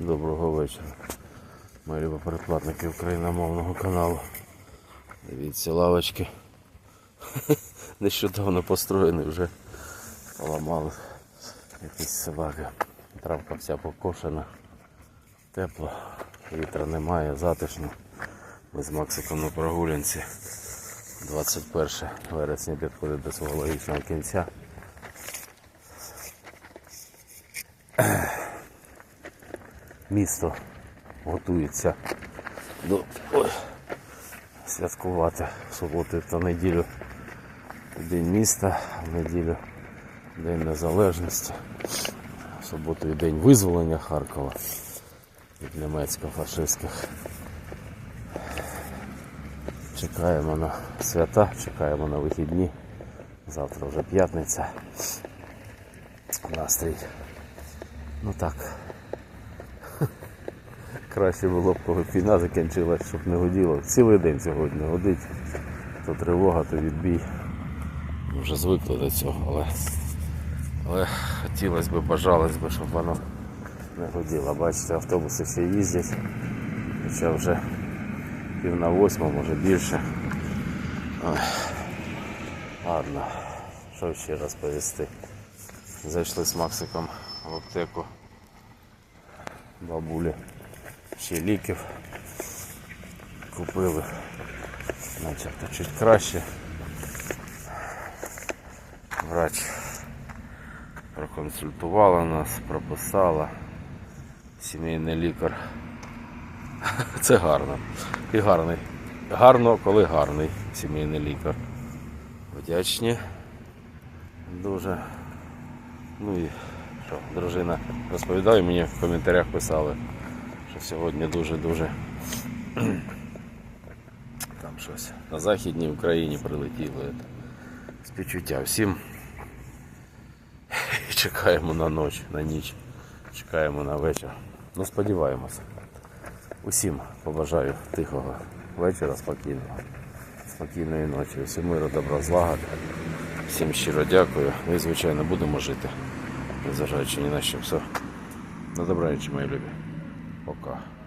Доброго вечора. Мої любі передплатники україномовного каналу. Дивіться, лавочки. Нещодавно построєні вже поламали якісь собаки. Травка вся покошена. Тепло, вітра немає, затишно. Ми з Максиком на прогулянці. 21 вересня підходить до свого логічного кінця. Місто готується до ой, святкувати в суботу та неділю. День міста, в неділю День Незалежності, в суботу і День визволення Харкова від німецько-фашистських. Чекаємо на свята, чекаємо на вихідні. Завтра вже п'ятниця. Настрій. Ну так. Краще було б, коли війна закінчилась, щоб не гуділо. Цілий день сьогодні гудить. То тривога, то відбій. Вже звикли до цього, але, але хотілося б, бажалось би, щоб воно не гуділо. Бачите, автобуси ще їздять. Хоча вже пів на восьму, може більше. Ладно, що ще розповісти. Зайшли з Максиком в аптеку бабулі ще ліків купили, начебто чуть краще. Врач проконсультувала нас, прописала. Сімейний лікар. Це гарно. І гарний. Гарно, коли гарний сімейний лікар. Вдячні. Дуже. Ну і що, дружина розповідає, мені в коментарях писали, що сьогодні дуже-дуже там щось на Західній Україні прилетіло. Співчуття всім. І чекаємо на ніч, на ніч. Чекаємо на вечір. Ну сподіваємося. Усім побажаю тихого вечора, спокійного, спокійної ночі. Всім миру, добра, злагоди. Всім щиро дякую. Ну і звичайно будемо жити. Незважаючи ні на що. Все. На добраніч, мої любі. Пока.